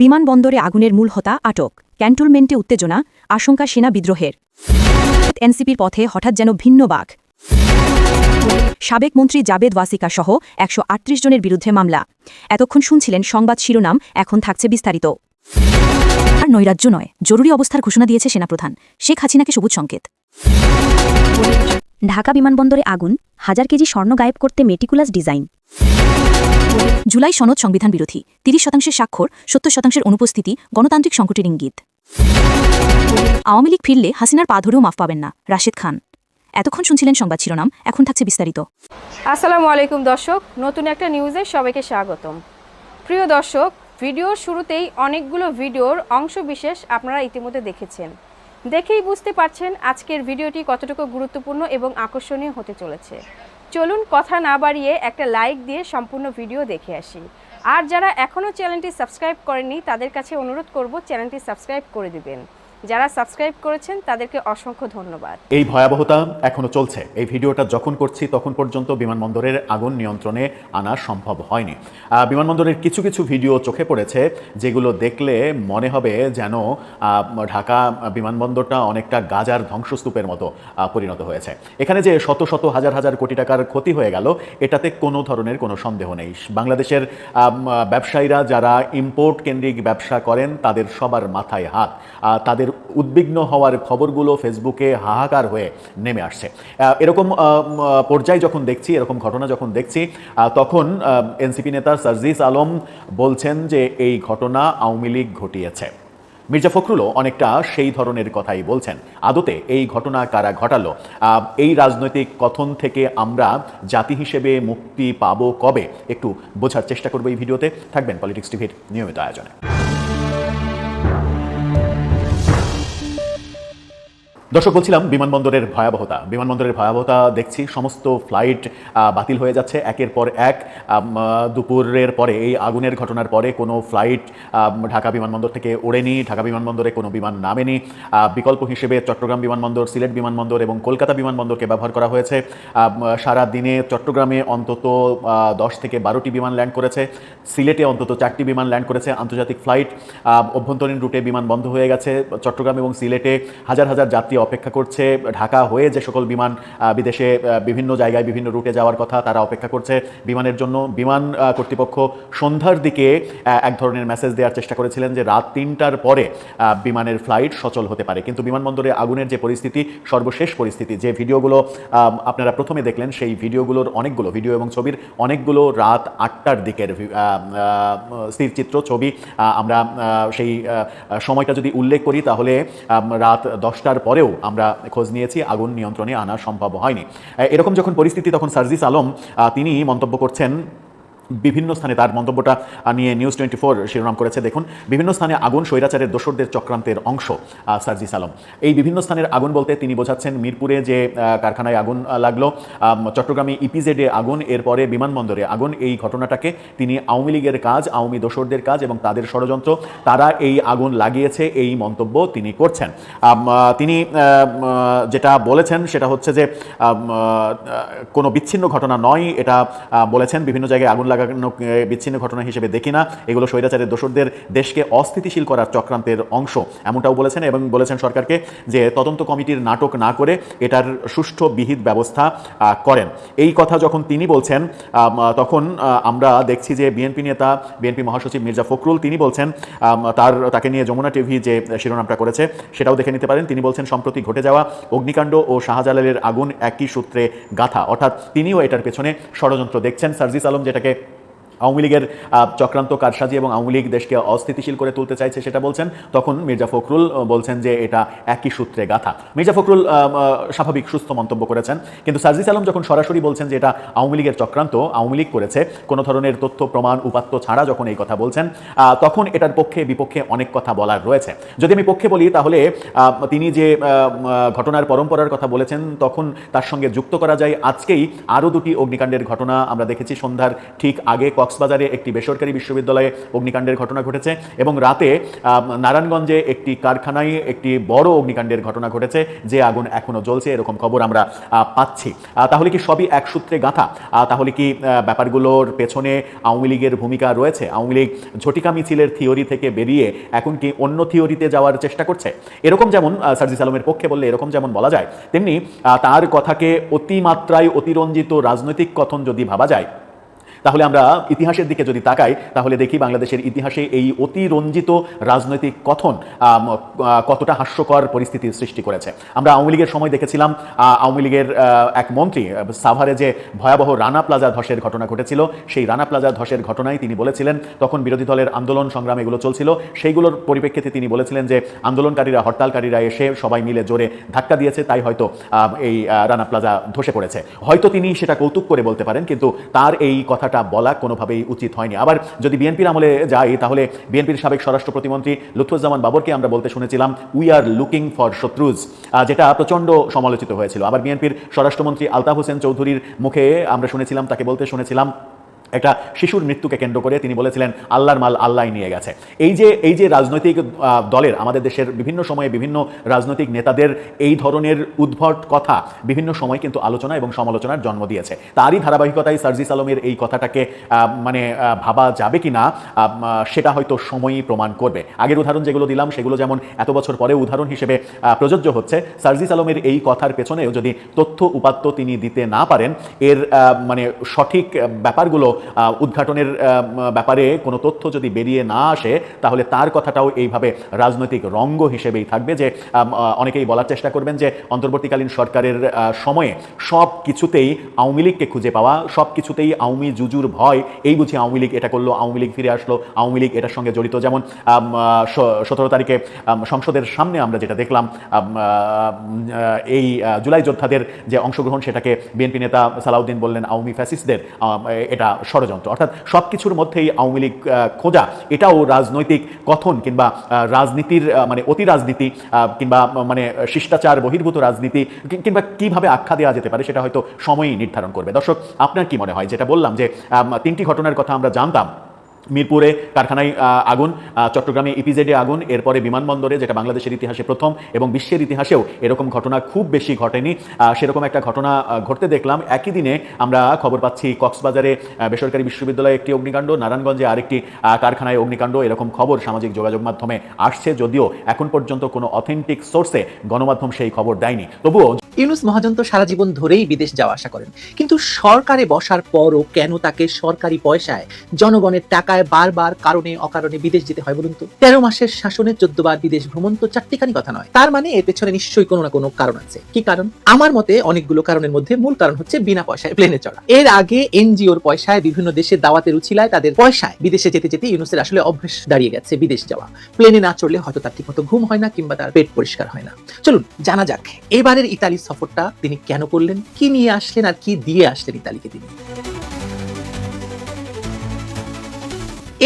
বিমানবন্দরে আগুনের মূল হতা, আটক। ক্যান্টনমেন্টে উত্তেজনা, আশঙ্কা সেনা বিদ্রোহের। এনসিপির পথে হঠাৎ যেন ভিন্ন বাঘ। সাবেক মন্ত্রী জাবেদ ওয়াসিকা সহ একশো আটত্রিশ জনের বিরুদ্ধে মামলা। এতক্ষণ শুনছিলেন সংবাদ শিরোনাম, এখন থাকছে বিস্তারিত। আর নৈরাজ্য নয়, জরুরি অবস্থার ঘোষণা দিয়েছে সেনাপ্রধান, শেখ হাসিনাকে সবুজ সংকেত। ঢাকা বিমানবন্দরে আগুন, হাজার কেজি স্বর্ণ গায়েব করতে মেটিকুলাস ডিজাইন। জুলাই সনদ সংবিধান বিরোধী। তিরিশ শতাংশের স্বাক্ষর, সত্তর শতাংশের অনুপস্থিতি, গণতান্ত্রিক সংকটের ইঙ্গিত। আওয়ামী লীগ ফিরলে হাসিনার পা ধরেও মাফ পাবেন না, রাশেদ খান। এতক্ষণ শুনছিলেন সংবাদ শিরোনাম, এখন থাকছে বিস্তারিত। আসসালামু আলাইকুম দর্শক, নতুন একটা নিউজে সবাইকে স্বাগতম। প্রিয় দর্শক, ভিডিওর শুরুতেই অনেকগুলো ভিডিওর অংশ বিশেষ আপনারা ইতিমধ্যে দেখেছেন। দেখেই বুঝতে পারছেন আজকের ভিডিওটি কতটুকু গুরুত্বপূর্ণ এবং আকর্ষণীয় হতে চলেছে। চলুন কথা না বাড়িয়ে একটা লাইক দিয়ে সম্পূর্ণ ভিডিও দেখে আসি। আর যারা এখনও চ্যানেলটি সাবস্ক্রাইব করেননি, তাদের কাছে অনুরোধ করব চ্যানেলটি সাবস্ক্রাইব করে দিবেন। যারা সাবস্ক্রাইব করেছেন, তাদেরকে অসংখ্য ধন্যবাদ। এই ভয়াবহতা এখনও চলছে। এই ভিডিওটা যখন করছি, তখন পর্যন্ত বিমানবন্দরের আগুন নিয়ন্ত্রণে আনা সম্ভব হয়নি। বিমানবন্দরের কিছু কিছু ভিডিও চোখে পড়েছে, যেগুলো দেখলে মনে হবে যেন ঢাকা বিমানবন্দরটা অনেকটা গাজার ধ্বংসস্তূপের মতো পরিণত হয়েছে। এখানে যে শত শত হাজার হাজার কোটি টাকার ক্ষতি হয়ে গেল, এটাতে কোনো ধরনের কোনো সন্দেহ নেই। বাংলাদেশের ব্যবসায়ীরা যারা ইম্পোর্ট কেন্দ্রিক ব্যবসা করেন, তাদের সবার মাথায় হাত। তাদের উদ্বিগ্ন হওয়ার খবরগুলো ফেসবুকে হাহাকার হয়ে নেমে আসছে। এরকম পর্যায় যখন দেখছি, এরকম ঘটনা যখন দেখছি তখন এনসিপি নেতা সার্জিস আলম বলছেন যে এই ঘটনা আওয়ামী লীগ ঘটিয়েছে। মির্জা ফখরুলও অনেকটা সেই ধরনের কথাই বলছেন। আদতে এই ঘটনা কারা ঘটালো? এই রাজনৈতিক কথন থেকে আমরা জাতি হিসেবে মুক্তি পাবো কবে? একটু বোঝার চেষ্টা করব এই ভিডিওতে। থাকবেন পলিটিক্স টিভির নিয়মিত আয়োজনে। দর্শক, বলছিলাম বিমানবন্দরের ভয়াবহতা। বিমানবন্দরের ভয়াবহতা দেখছি, সমস্ত ফ্লাইট বাতিল হয়ে যাচ্ছে একের পর এক। দুপুরের পরে, এই আগুনের ঘটনার পরে কোনো ফ্লাইট ঢাকা বিমানবন্দর থেকে ওড়েনি, ঢাকা বিমানবন্দরে কোনো বিমান নামেনি। বিকল্প হিসেবে চট্টগ্রাম বিমানবন্দর, সিলেট বিমানবন্দর এবং কলকাতা বিমানবন্দরকে ব্যবহার করা হয়েছে। সারা দিনে চট্টগ্রামে অন্তত দশ থেকে বারোটি বিমান ল্যান্ড করেছে। সিলেটে অন্তত চারটি বিমান ল্যান্ড করেছে আন্তর্জাতিক ফ্লাইট। অভ্যন্তরীণ রুটে বিমান বন্ধ হয়ে গেছে। চট্টগ্রাম এবং সিলেটে হাজার হাজার যাত্রী অপেক্ষা করছে, ঢাকা হয়ে যে সকল বিমান বিদেশে বিভিন্ন জায়গায় বিভিন্ন রুটে যাওয়ার কথা তারা অপেক্ষা করছে। বিমানের জন্য বিমান কর্তৃপক্ষ সন্ধ্যার দিকে এক ধরনের মেসেজ দেওয়ার চেষ্টা করেছিলেন যে রাত তিনটার পরে বিমানের ফ্লাইট সচল হতে পারে। কিন্তু বিমানবন্দরে আগুনের যে পরিস্থিতি, সর্বশেষ পরিস্থিতি, যে ভিডিওগুলো আপনারা প্রথমে দেখলেন, সেই ভিডিওগুলোর অনেকগুলো ভিডিও এবং ছবির অনেকগুলো রাত আটটার দিকের স্থিরচিত্র ছবি আমরা সেই সময়টা যদি উল্লেখ করি তাহলে রাত দশটার পরেও আমরা খোঁজ নিয়েছি, আগুন নিয়ন্ত্রণে আনা সম্ভব হয়নি। এরকম যখন পরিস্থিতি, তখন সার্জিস আলম তিনি মন্তব্য করছেন বিভিন্ন স্থানে তার মন্তব্যটা নিয়ে নিউজ টোয়েন্টি ফোর শিরোনাম করেছে। দেখুন, বিভিন্ন স্থানে আগুন, স্বৈরাচারের দোসরদের চক্রান্তের অংশ সার্জিস আলম এই বিভিন্ন স্থানের আগুন বলতে তিনি বোঝাচ্ছেন মিরপুরে যে কারখানায় আগুন লাগল চট্টগ্রামে ইপিজেডে আগুন, এরপরে বিমানবন্দরে আগুন। এই ঘটনাটাকে তিনি আওয়ামী লীগের কাজ, আওয়ামী দোসরদের কাজ এবং তাদের ষড়যন্ত্র, তারা এই আগুন লাগিয়েছে, এই মন্তব্য তিনি করছেন। তিনি যেটা বলেছেন সেটা হচ্ছে যে কোনো বিচ্ছিন্ন ঘটনা নয়। এটা বলেছেন, বিভিন্ন জায়গায় আগুন লাগানো বিচ্ছিন্ন ঘটনা হিসেবে দেখি না। এগুলো স্বৈরাচারের দোসরদের দেশকে অস্থিতিশীল করার চক্রান্তের অংশ, এমনটাও বলেছেন এবং বলেছেন সরকারকে যে তদন্ত কমিটির নাটক না করে এটার সুষ্ঠু বিহিত ব্যবস্থা করেন। এই কথা যখন তিনি বলছেন তখন আমরা দেখছি যে বিএনপি নেতা, বিএনপি মহাসচিব মির্জা ফখরুল, তিনি বলছেন তার, তাকে নিয়ে যমুনা টিভি যে শিরোনামটা করেছে, সেটাও দেখে নিতে পারেন। তিনি বলছেন, সম্প্রতি ঘটে যাওয়া অগ্নিকাণ্ড ও শাহজালালের আগুন একই সূত্রে গাথা। অর্থাৎ তিনিও এটার পেছনে ষড়যন্ত্র দেখছেন। সার্জিস আলম যেটাকে আওয়ামী লীগের চক্রান্ত কারসাজি এবং আওয়ামী লীগ দেশকে অস্থিতিশীল করে তুলতে চাইছে সেটা বলছেন। তখন মির্জা ফখরুল বলছেন যে এটা একই সূত্রে গাথা। মির্জা ফখরুল স্বাভাবিক সুস্থ মন্তব্য করেছেন। কিন্তু সার্জিস আলম যখন সরাসরি বলছেন যে এটা আওয়ামী লীগের চক্রান্ত, আওয়ামী লীগ করেছে, কোনো ধরনের তথ্য, প্রমাণ, উপাত্ত ছাড়া যখন এই কথা বলছেন তখন এটার পক্ষে বিপক্ষে অনেক কথা বলার রয়েছে। যদি আমি পক্ষে বলি তাহলে তিনি যে ঘটনার পরম্পরার কথা বলেছেন, তখন তার সঙ্গে যুক্ত করা যায়। আজকেই আরও দুটি অগ্নিকাণ্ডের ঘটনা আমরা দেখেছি সন্ধ্যার ঠিক আগে কক্সবাজারে একটি বেসরকারি বিশ্ববিদ্যালয়ে অগ্নিকাণ্ডের ঘটনা ঘটেছে এবং রাতে নারায়ণগঞ্জে একটি কারখানায় একটি বড় অগ্নিকাণ্ডের ঘটনা ঘটেছে, যে আগুন এখনও জ্বলছে, এরকম খবর আমরা পাচ্ছি। তাহলে কি সবই এক সূত্রে গাঁথা? তাহলে কি ব্যাপারগুলোর পেছনে আওয়ামী লীগের ভূমিকা রয়েছে? আওয়ামী লীগ ঝটিকা মিছিলের থিওরি থেকে বেরিয়ে এখন কি অন্য থিওরিতে যাওয়ার চেষ্টা করছে? এরকম যেমন সার্জিস আলমের পক্ষে বললে এরকম যেমন বলা যায়, তেমনি তার কথাকে অতিমাত্রায় অতিরঞ্জিত রাজনৈতিক কথন যদি ভাবা যায় তাহলে আমরা ইতিহাসের দিকে যদি তাকাই, তাহলে দেখি বাংলাদেশের ইতিহাসে এই অতিরঞ্জিত রাজনৈতিক কথন কতটা হাস্যকর পরিস্থিতির সৃষ্টি করেছে। আমরা আওয়ামী লীগের সময় দেখেছিলাম আওয়ামী লীগের এক মন্ত্রী সাভারে যে ভয়াবহ রানা প্লাজা ধসের ঘটনা ঘটেছিল, সেই রানা প্লাজা ধসের ঘটনায় তিনি বলেছিলেন, তখন বিরোধী দলের আন্দোলন সংগ্রাম এগুলো চলছিল, সেইগুলোর পরিপ্রেক্ষিতে তিনি বলেছিলেন যে আন্দোলনকারীরা, হরতালকারীরা এসে সবাই মিলে জোরে ধাক্কা দিয়েছে, তাই হয়তো এই রানা প্লাজা ধসে পড়েছে। হয়তো তিনি সেটা কৌতুক করে বলতে পারেন, কিন্তু তার এই কথাটা বলা কোনোভাবেই উচিত হয়নি। আবার যদি বিএনপির আমলে যাই, তাহলে বিএনপির সাবেক স্বরাষ্ট্র প্রতিমন্ত্রী লুৎফুজ্জামান বাবরকে আমরা বলতে শুনেছিলাম উই আর লুকিং ফর শত্রুজ যেটা প্রচণ্ড সমালোচিত হয়েছিল। আবার বিএনপির স্বরাষ্ট্রমন্ত্রী আলতাফ হোসেন চৌধুরীর মুখে আমরা শুনেছিলাম, তাকে বলতে শুনেছিলাম একটা শিশুর মৃত্যুকে কেন্দ্র করে তিনি বলেছিলেন, আল্লাহর মাল আল্লাহ নিয়ে গেছে। এই যে এই যে রাজনৈতিক দলের, আমাদের দেশের বিভিন্ন সময়ে বিভিন্ন রাজনৈতিক নেতাদের এই ধরনের উদ্ভট কথা বিভিন্ন সময় কিন্তু আলোচনা এবং সমালোচনার জন্ম দিয়েছে। তারই ধারাবাহিকতায় সার্জিস আলমের এই কথাটাকে মানে ভাবা যাবে কি না সেটা হয়তো সময়ই প্রমাণ করবে। আগের উদাহরণ যেগুলো দিলাম, সেগুলো যেমন এত বছর পরে উদাহরণ হিসেবে প্রযোজ্য হচ্ছে, সার্জিস আলমের এই কথার পেছনেও যদি তথ্য উপাত্ত তিনি দিতে না পারেন, এর মানে সঠিক ব্যাপারগুলো উদ্ঘাটনের ব্যাপারে কোনো তথ্য যদি বেরিয়ে না আসে তাহলে তার কথাটাও এইভাবে রাজনৈতিক রঙ্গ হিসেবেই থাকবে যে অনেকেই বলার চেষ্টা করবেন যে অন্তর্বর্তীকালীন সরকারের সময়ে সব কিছুতেই আওয়ামী লীগকে খুঁজে পাওয়া সব কিছুতেই আওয়ামী জুজুর ভয় এই বুঝি আওয়ামী লীগ এটা করল আওয়ামী লীগ ফিরে আসলো আওয়ামী লীগ এটার সঙ্গে জড়িত। যেমন সতেরো তারিখে সংসদের সামনে আমরা যেটা দেখলাম এই জুলাই যোদ্ধাদের যে অংশগ্রহণ সেটাকে বিএনপি নেতা সালাউদ্দিন বললেন আওয়ামী ফ্যাসিস্টদের আম, এটা ষড়যন্ত্র। অর্থাৎ সব কিছুর মধ্যেই আওয়ামী লীগ খোঁজা, এটাও রাজনৈতিক কথন কিংবা রাজনীতির মানে অতি রাজনীতি কিংবা মানে শিষ্টাচার, বহির্ভূত রাজনীতি কিংবা কীভাবে আখ্যা দেওয়া যেতে পারে সেটা হয়তো সময়ই নির্ধারণ করবে। দর্শক, আপনার কি মনে হয়? যেটা বললাম যে তিনটি ঘটনার কথা আমরা জানতাম মিরপুরে কারখানায় আগুন চট্টগ্রামে ইপিজেডে আগুন, এরপরে বিমানবন্দরে, যেটা বাংলাদেশের ইতিহাসে প্রথম এবং বিশ্বের ইতিহাসেও এরকম ঘটনা খুব বেশি ঘটেনি। সেরকম একটা ঘটনা ঘটতে দেখলাম। একই দিনে আমরা খবর পাচ্ছি কক্সবাজারে বেসরকারি বিশ্ববিদ্যালয়ে একটি অগ্নিকাণ্ড, নারায়ণগঞ্জে আরেকটি কারখানায় অগ্নিকাণ্ড, এরকম খবর সামাজিক যোগাযোগ মাধ্যমে আসছে, যদিও এখন পর্যন্ত কোনো অথেন্টিক সোর্সে গণমাধ্যম সেই খবর দেয়নি। তবুও ইউনুস মহাজন তো সারা জীবন ধরেই বিদেশ যাওয়া আসা করেন। কিন্তু সরকারে বসার পরও কেন তাকে সরকারি পয়সায় জনগণের টাকায় বারবার কারণে অকারণে বিদেশ যেতে হয় বলুন তো। তেরো মাসের শাসনে চোদ্দ বার বিদেশ ভ্রমণ তো চারটিখানি কথা নয়। তার মানে এর পেছনে নিশ্চয়ই কোনো না কোনো কারণ আছে। কি কারণ? আমার মতে অনেকগুলো কারণের মধ্যে মূল কারণ হচ্ছে বিনা পয়সায় প্লেনে চড়া। এর আগে এনজিওর পয়সায় বিভিন্ন দেশে দাওয়াতের উচিলায় তাদের পয়সায় বিদেশে যেতে যেতে ইউনুসের আসলে অভ্যেস দাঁড়িয়ে গেছে বিদেশ যাওয়া। প্লেনে না চড়লে হয়তো তার ঠিকমতো ঘুম হয় না কিংবা তার পেট পরিষ্কার হয় না। চলুন, জানা যাক। এবারের ইতালি সফরটা তিনি কেন করলেন? কি নিয়ে আসলেন আর কি দিয়ে আসলেন ইতালিকে তিনি?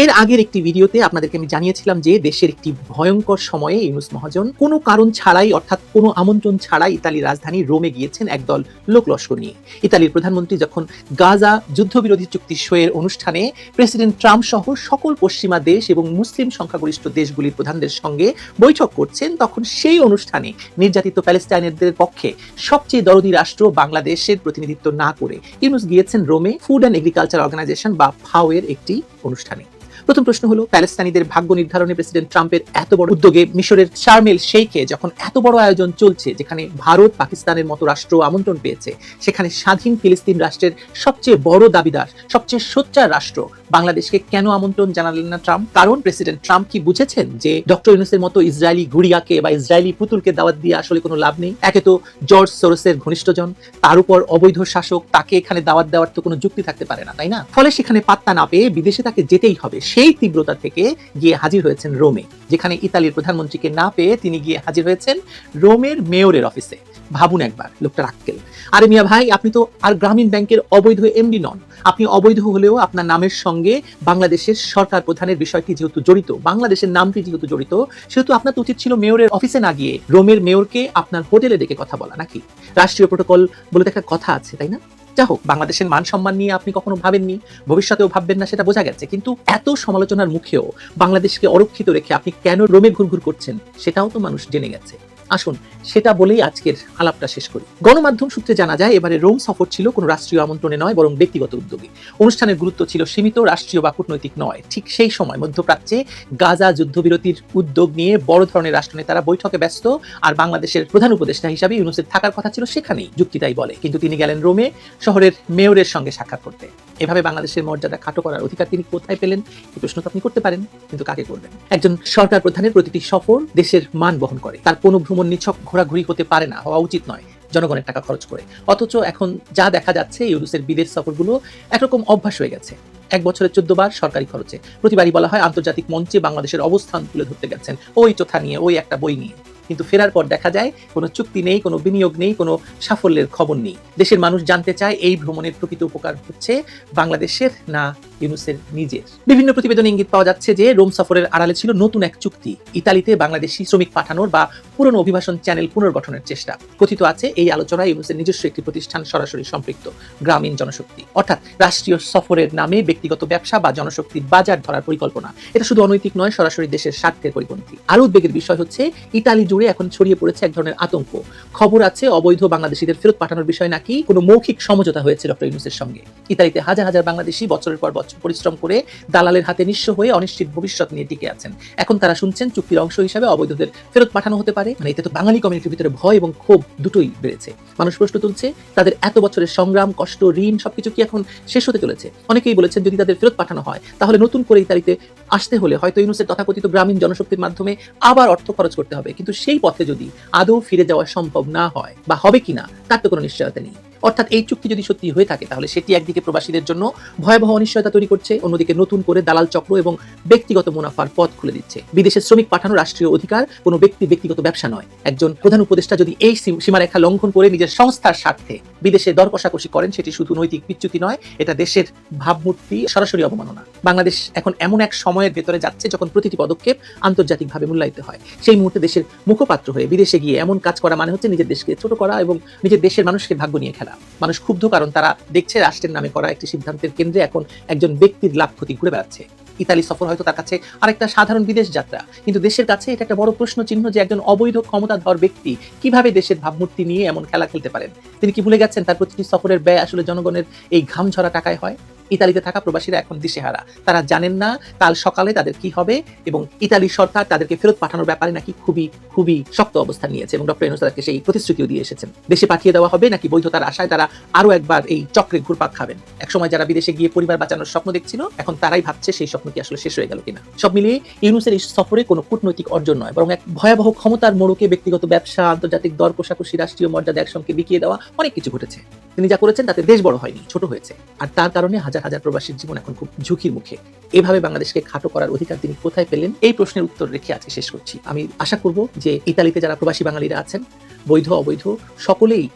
এর আগের একটি ভিডিওতে আপনাদেরকে আমি জানিয়েছিলাম যে দেশের একটি ভয়ঙ্কর সময়ে ইউনুস মহাজন কোনো কারণ ছাড়াই, অর্থাৎ কোনো আমন্ত্রণ ছাড়াই ইতালির রাজধানী রোমে গিয়েছেন একদল লোক লস্কর নিয়ে। ইতালির প্রধানমন্ত্রী যখন গাজা যুদ্ধবিরোধী চুক্তি সইয়ের অনুষ্ঠানে প্রেসিডেন্ট ট্রাম্প সহ সকল পশ্চিমা দেশ এবং মুসলিম সংখ্যাগরিষ্ঠ দেশগুলির প্রধানদের সঙ্গে বৈঠক করছেন, তখন সেই অনুষ্ঠানে নির্যাতিত প্যালেস্টাইনারদের পক্ষে সবচেয়ে দরদি রাষ্ট্র বাংলাদেশের প্রতিনিধিত্ব না করে ইউনুস গিয়েছেন রোমে, ফুড অ্যান্ড এগ্রিকালচার অর্গানাইজেশন বা ফাও এর একটি অনুষ্ঠানে। প্রথম প্রশ্ন হলো, প্যালেস্তানিদের ভাগ্য নির্ধারণে প্রেসিডেন্ট ট্রাম্পের এত বড় উদ্যোগে মিশরের শারমেল শেখে যখন এত বড় আয়োজন চলছে, যেখানে ভারত, পাকিস্তানের মতো রাষ্ট্র আমন্ত্রণ পেয়েছে, সেখানে স্বাধীন ফিলিস্তিন রাষ্ট্রের সবচেয়ে বড় দাবিদার, সবচেয়ে সোচ্চার রাষ্ট্র বাংলাদেশকে কেন আমন্ত্রণ জানালেন না ট্রাম্প? কারণ প্রেসিডেন্ট ট্রাম্প কি বুঝেছেন যে ডক্টর ইউনুসের মতো ইসরায়েলি গুড়িয়াকে বা ইসরায়েলি পুতুলকে দাওয়াত দিয়ে আসলে কোনো লাভ নেই? একে তো জর্জ সোরসের ঘনিষ্ঠজন, তার উপর অবৈধ শাসক, তাকে এখানে দাওয়াত দেওয়ার তো কোনো যুক্তি থাকতে পারে না, তাই না? ফলে সেখানে পাত্তা না পেয়ে বিদেশে তাকে যেতেই হবে সেই তীব্রতা থেকে গিয়ে হাজির হয়েছেন রোমে, যেখানে ইতালির প্রধানমন্ত্রীকে না পেয়ে তিনি গিয়ে হাজির হয়েছেন রোমের মেয়রের অফিসে। ভাবুন একবার লোকটার আক্কেল আরে মিয়া ভাই, আপনি তো আর গ্রামীণ ব্যাংকের অবৈধ এমডি নন। আপনি অবৈধ হলেও আপনার নামের সঙ্গে বাংলাদেশের সরকার প্রধানের বিষয়টি যেহেতু জড়িত, বাংলাদেশের নামটি যেহেতু জড়িত, সেহেতু আপনার উচিত ছিল মেয়রের অফিসে না গিয়ে রোমের মেয়রকে আপনার হোটেলে ডেকে কথা বলা, নাকি? রাষ্ট্রীয় প্রোটোকল বলে তো একটা কথা আছে, তাই না? যা হোক, বাংলাদেশের মান সম্মান নিয়ে আপনি কখনো ভাবেননি? ভবিষ্যতেও ভাববেন না, সেটা বোঝা গেছে। কিন্তু এত সমালোচনার মুখেও বাংলাদেশকে অরক্ষিত রেখে আপনি কেন রোমে ঘুরঘুর করছেন, সেটাও তো মানুষ জেনে গেছে। আসুন, সেটা বলেই আজকের আলাপটা শেষ করি। গণমাধ্যম সূত্রে জানা যায়, এবারে রোম সফর ছিল কোনো রাষ্ট্রীয় আমন্ত্রণে নয়, বরং ব্যক্তিগত উদ্যোগে। অনুষ্ঠানের গুরুত্ব ছিল সীমিত, রাষ্ট্রীয় বা কূটনৈতিক নয়। ঠিক সেই সময় মধ্যপ্রাচ্যে গাজা যুদ্ধবিরতির উদ্যোগ নিয়ে বড় ধরনের রাষ্ট্রনেতারা বৈঠকে ব্যস্ত, আর বাংলাদেশের প্রধান উপদেষ্টা হিসাবে ইউনুসের থাকার কথা ছিল সেখানেই। যুক্তিটাই বলে। কিন্তু তিনি গেলেন রোমে, শহরের মেয়রের সঙ্গে সাক্ষাৎ করতে। এভাবে বাংলাদেশের মর্যাদা খাটো করার অধিকার তিনি কোথায় পেলেন? এই প্রশ্ন তো আপনি করতে পারেন, কিন্তু কাকে করবেন? একজন সরকার প্রধানের প্রতিটি সফর দেশের মান বহন করে। তার কোনো ভ্রমণ নিছক ঘোরাঘুরি হতে পারে না, হওয়া উচিত নয় জনগণের টাকা খরচ করে। অথচ এখন যা দেখা যাচ্ছে ইউরুসের বিদেশ সফরগুলো একরকম অভ্যাস হয়ে গেছে। এক বছরে চোদ্দ বার সরকারি খরচে। প্রতিবারই বলা হয়, আন্তর্জাতিক মঞ্চে বাংলাদেশের অবস্থান তুলে ধরতে গেছেন। ওই চোথা নিয়ে, ওই একটা বই নিয়ে। কিন্তু ফেরার পর দেখা যায় কোনো চুক্তি নেই, কোনো বিনিয়োগ নেই, কোনো সাফল্যের খবর নেই। দেশের মানুষ জানতে চায় এই ভ্রমণের প্রকৃত উপকার হচ্ছে বাংলাদেশের না ইউনুসের নিজের। বিভিন্ন প্রতিবেদনে ইঙ্গিত পাওয়া যাচ্ছে যে রোম সফরের আড়ালে ছিল নতুন এক চুক্তি, ইতালিতে বাংলাদেশি শ্রমিক পাঠানোর বা পুরনো অভিবাসন চ্যানেল পুনর্গঠনের চেষ্টা। কথিত আছে, এই আলোচনায় ইউনুসের নিজস্ব একটি প্রতিষ্ঠান সরাসরি সম্পৃক্ত, গ্রামীণ জনশক্তি। অর্থাৎ রাষ্ট্রীয় সফরের নামে ব্যক্তিগত ব্যবসা বা জনশক্তির বাজার ধরার পরিকল্পনা। এটা শুধু অনৈতিক নয়, সরাসরি দেশের স্বার্থের পরিপন্থী। আরও উদ্বেগের বিষয় হচ্ছে, ইতালি জুড়ে এখন ছড়িয়ে পড়েছে এক ধরনের আতঙ্ক। খবর আছে, অবৈধ বাংলাদেশিদের ফেরত পাঠানোর বিষয় নাকি কোনো মৌখিক সমঝোতা হয়েছে ডক্টর ইউনুসের সঙ্গে। ইতালিতে হাজার হাজার বাংলাদেশি বছরের পর পরিশ্রম করে দালালের হাতে নিঃস্ব হয়ে অনিশ্চিত ভবিষ্যৎ নিয়ে টিকে আছেন। এখন তারা শুনছেন চুক্তির অংশ হিসাবে অবৈধদের ফেরত পাঠানো হতে পারে। মানে এতে তো বাঙালি কমিউনিটির ভিতরে ভয় এবং ক্ষোভ দুটোই বেড়েছে। মানুষ প্রশ্ন তুলছে, তাদের এত বছরের সংগ্রাম, কষ্ট, ঋণ সবকিছু কি এখন শেষ হতে চলেছে? অনেকেই বলেছেন যদি তাদের ফেরত পাঠানো হয়, তাহলে নতুন করে এই তারিখে আসতে হলে হয়তো ইউনুসের তথাকথিত গ্রামীণ জনশক্তির মাধ্যমে আবার অর্থ খরচ করতে হবে। কিন্তু সেই পথে যদি আদৌ ফিরে যাওয়া সম্ভব না হয়, বা হবে কিনা, তার তো কোনো নিশ্চয়তা নেই। অর্থাৎ এই চুক্তি যদি সত্যি হয়ে থাকে, তাহলে সেটি একদিকে প্রবাসীদের জন্য ভয়াবহ অনিশ্চয়তা তৈরি করছে, অন্যদিকে নতুন করে দালাল চক্র এবং ব্যক্তিগত মুনাফার পথ খুলে দিচ্ছে। বিদেশে শ্রমিক পাঠানো রাষ্ট্রীয় অধিকার কোনো ব্যক্তি ব্যক্তিগত ব্যবসা নয়। একজন প্রধান উপদেষ্টা যদি এই সীমারেখা লঙ্ঘন করে নিজের সংস্থার স্বার্থে বিদেশে দর কষাকষি করেন, সেটি শুধু নৈতিক বিচ্যুতি নয়, এটা দেশের ভাবমূর্তি, সরাসরি অবমাননা। বাংলাদেশ এখন এমন এক সময়ের ভেতরে যাচ্ছে যখন প্রতিটি পদক্ষেপ আন্তর্জাতিকভাবে মূল্যায়িত হয়। সেই মুহূর্তে দেশের মুখপাত্র হয়ে বিদেশে গিয়ে এমন কাজ করা মানে হচ্ছে নিজের দেশকে ছোট করা এবং নিজের দেশের মানুষকে ভাগ্য নিয়ে খেলা। মানুষ ক্ষুব্ধ কারণ তারা দেখছে রাষ্ট্রের নামে করা একটি সিদ্ধান্তের কেন্দ্রে এখন একজন ব্যক্তির লাভ ক্ষতি ঘুরে বেড়াচ্ছে। ইতালি সফর হয়তো তার কাছে আরেকটা সাধারণ বিদেশ যাত্রা। কিন্তু দেশের কাছে এটা একটা বড় প্রশ্ন চিহ্ন যে একজন অবৈধ ক্ষমতাধর ব্যক্তি কীভাবে দেশের ভাবমূর্তি নিয়ে এমন খেলা খেলতে পারেন? তিনি কি ভুলে গেছেন তার প্রতিটি সফরের ব্যয় আসলে জনগণের এই ঘাম ঝরা টাকায় হয়? ইতালিতে থাকা প্রবাসীরা এখন দিশেহারা। তারা জানেন না কাল সকালে তাদের কি হবে এবং ইতালি সরকার তাদেরকে ফেরত পাঠানোর ব্যাপারে নাকি খুবই খুবই শক্ত অবস্থান নিয়েছে এবং ডক্টর ইউনুস তাদেরকে সেই প্রতিশ্রুতিও দিয়ে এসেছেন। দেশে পাঠিয়ে দেওয়া হবে নাকি বৈধতার আশায় তারা আরও একবার এই চক্রে ঘুরপাক খাবেন? একসময় যারা বিদেশে গিয়ে পরিবার বাঁচানোর স্বপ্ন দেখছিল, এখন তারাই ভাবছে সেই স্বপ্ন কি আসলে শেষ হয়ে গেল কিনা। সব মিলিয়ে ইউনুসের এই সফরে কোনো কূটনৈতিক অর্জন নয়, বরং এক ভয়াবহ ক্ষমতার মোড়কে ব্যক্তিগত ব্যবসা, আন্তর্জাতিক দর কষাকষি, রাষ্ট্রীয় মর্যাদা একসঙ্গে বিকিয়ে দেওয়া অনেক কিছু ঘটেছে। তিনি যা করেছেন তাতে দেশ বড় হয়নি, ছোট হয়েছে। আর তার কারণে হাজার হাজার প্রবাসীর জীবন এখন খুব ঝুঁকির মুখে। এভাবে বাংলাদেশকে খাটো করার অধিকার তিনি কোথায় পেলেন? এই প্রশ্নের উত্তর রেখে আজকে শেষ করছি। আমি আশা করব যে ইতালিতে যারা প্রবাসী বাঙালিরা আছেন, বৈধ, অবৈধ, সকলেই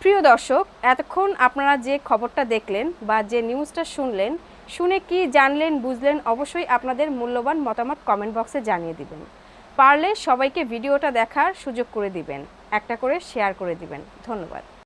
প্রিয় দর্শক, এতক্ষণ আপনারা যে খবরটা দেখলেন বা যে নিউজটা শুনলেন, শুনে কি জানলেন, বুঝলেন, অবশ্যই আপনাদের মূল্যবান মতামত কমেন্ট বক্সে জানিয়ে দিবেন। পারলে সবাইকে ভিডিওটা দেখার সুযোগ করে দিবেন। একটা করে শেয়ার করে দিবেন। ধন্যবাদ।